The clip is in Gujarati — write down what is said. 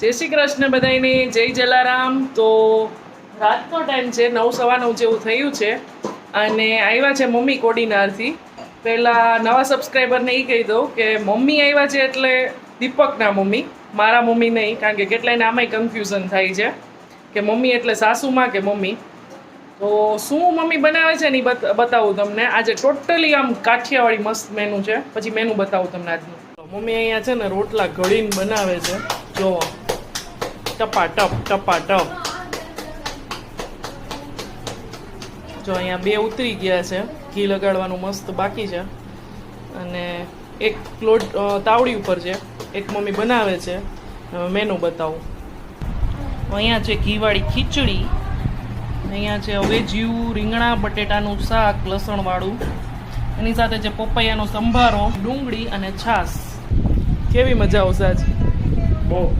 જય શ્રી કૃષ્ણ બધાને જય જલારામ. તો રાતનો ટાઈમ છે, નવ સવા નવ જેવું થયું છે. અને આવ્યા છે મમ્મી કોડીનારથી. પહેલાં નવા સબસ્ક્રાઈબરને એ કહી દઉં કે મમ્મી આવ્યા છે એટલે દીપકના મમ્મી, મારા મમ્મી નહીં, કારણ કે કેટલાયને આમાંય કન્ફ્યુઝન થાય છે. કે મમ્મી એટલે સાસુમાં કે મમ્મી? તો શું મમ્મી બનાવે છે ને એ બતાવું તમને. આજે ટોટલી આમ કાઠિયાવાડી મસ્ત મેનુ છે. પછી મેનુ બતાવું તમને આજનું. મમ્મી અહીંયા છે ને રોટલા ઘડીને બનાવે છે. જો ટપા, ટપ ટપા, ટપ. જો અહીંયા બે ઉતરી ગયા છે, ઘી લગાડવાનું મસ્ત બાકી છે. અને એક લોટ તાવડી ઉપર છે, એક મમ્મી બનાવે છે. મેનુ બતાવું. અહીંયા છે ઘીવાળી ખીચડી, અહીંયા છે હવે જીવું રીંગણા, બટેટાનું શાક, લસણવાળું. એની સાથે છે પપૈયાનો સંભારો, ડુંગળી અને છાશ. કેવી મજા આવશે આજે? બહુ.